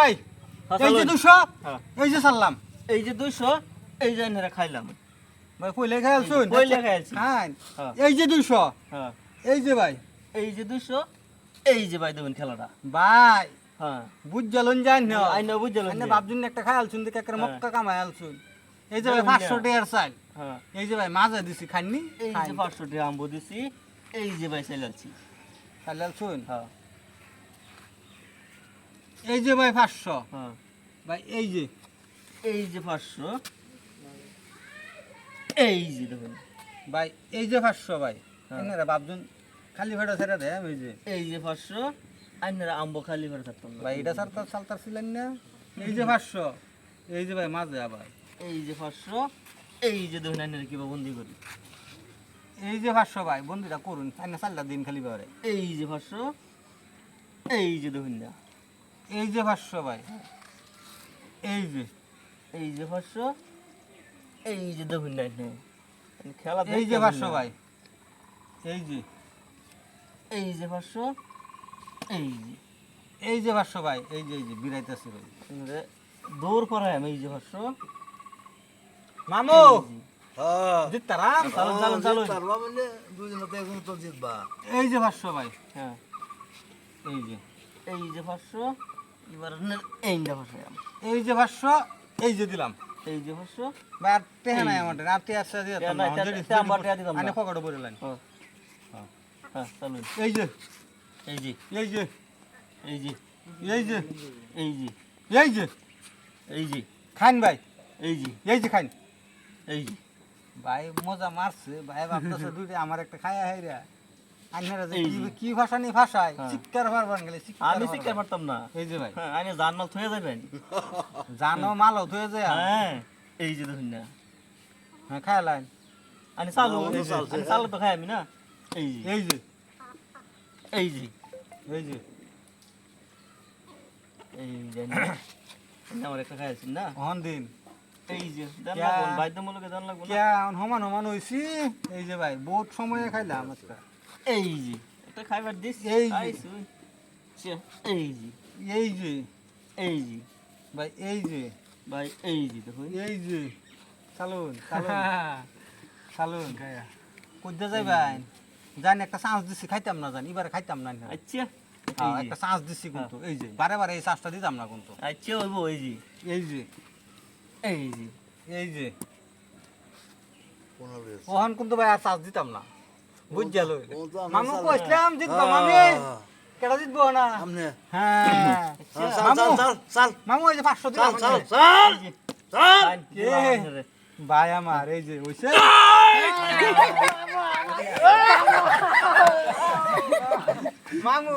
ভাই হ্যাঁ, এই যে। দুশো হ্যাঁ। এই যে সারলাম এই যে দুইশো এই যে খাইলাম ভাই পয়লে খেয়ালছুন পয়লে খাইয়াছি। হ্যাঁ হ্যাঁ। এই যে দুশো হ্যাঁ এই যে ভাই এই যে দুইশো এই যে ভাই দেবেন খেলাটা ভাই হ্যাঁ জ্বালন যাই না আইনা বুঝলো বাপজুন একটা হ্যাঁ। মক্কা কামাই এই যে ভাই দেবেন পাঁচশো না। চাল হ্যাঁ এই যে ভাই মাঝে দিছি খাননি এই যে পাঁচশো টাকা আম্বু দিছি এই যে ভাই চাইলাছি হ্যাঁ এই যে ভাই পাঁচশো হ্যাঁ ভাই এই যে এই যে পাঁচশো এই যে দেখুন ভাই এই যে পাঁচশো ভাই হ্যাঁ। এনারা বাপজুন খালি ভাড়া ছেড়ে দেয় এই যে এই যে পাঁচশো আইনারা আম্বু খালি করে থাকতাম ভাই এটা সারতার সালতার ছিলেন না এই যে পাঁচশো এই যে ভাই মাঝে আবার এই যে পাঁচশো এই যে দেখুন আইনারা কিবা বন্দি করি এই যে পাঁচশো ভাই বন্ধুরা করুন আইনা চালটা দিন খালি বারে এই যে পাঁচশো এই যে দেখুন না এই যে পাঁচশো ভাই। এই যে এই যে পাঁচশো এই যে দেখুন না এখানে। খেলা এই যে না। ভাই। এই যে এই যে পাঁচশো এই যে এই যে পাঁচশো ভাই এই যে এই যে বিরাইতেছে ভাই। দৌড় করাই আমি এই যে পাঁচশো। মামু! হ্যাঁ। মানে এই যে পাঁচশো ভাই। হ্যাঁ। এই যে এই যে পাঁচশো এবার আপনার এই যে পাঁচশো এই যে পাঁচশো এই যে দিলাম এই যে আর টেহা নাই আমার আর টেহা আছে দিয়ে দিতাম না। পকেটে ভরে লাইন হ্যাঁ হ্যাঁ। হ্যাঁ এই যে এই যে এই যে এই যে এই যে এই যে এই যে এই যে খান ভাই এই যে এই যে খান এই যে ভাই মজা মারছে ভাই ভাবতেছে দুইটা আমার একটা খায়া হাইরা কি যে। কি ভাষা নিয়ে ভাষায়? হ্যাঁ। চিৎকার পারবান গেলে আমি চিৎকার পারতাম না। এই যে ভাই। হ্যাঁ আইনে জান মাল থয়ে যাবেন জানো মালও ধুয়ে যায়। হ্যাঁ এই যে দেখুন না। হ্যাঁ খায়া লাইন। আনি চালু না, ও তো চালছে। আমি চালু তো খাই আমি না। এই যে। এই যে। এই যে। এই যে। এই যে আমার একটা খাইছেন না। হন দিন। এই যে দেন ক্যা? লাগবো বাধ্যমূলক দেন লাগবো না। কে সমান সমান হইছি। এই যে ভাই বহুত সময়ে খাইলাম আজকে। এই যে খাইবার দিস এই যে। এই যে এই যে এই যে ভাই এই যে ভাই এই যে দেখুন এই যে চালুন চালুন চালুন খায়া কোথায় যাইবেন জানি একটা চান্স দিছি খাইতাম না জানি এবারে খাইতাম না। আচ্ছা হ্যাঁ, একটা চান্স দিছি কিন্তু এই যে বারে বারে এই চান্সটা দিতাম না কিন্তু আচ্ছা হইব এই যে এই যে এই যে এই যে ওহন কিন্তু ভাই আর চান্স দিতাম না বুঝা লই। মামু কইলাম জিতবো হ্যাঁ, মামি? হ্যাঁ, হ্যাঁ। কেডা জিতবো না? আমনে হ্যাঁ। চল চল চল মামু ওই যে 500 দিলাম চল চল চল ভাই আমার এই যে হইছে মামু।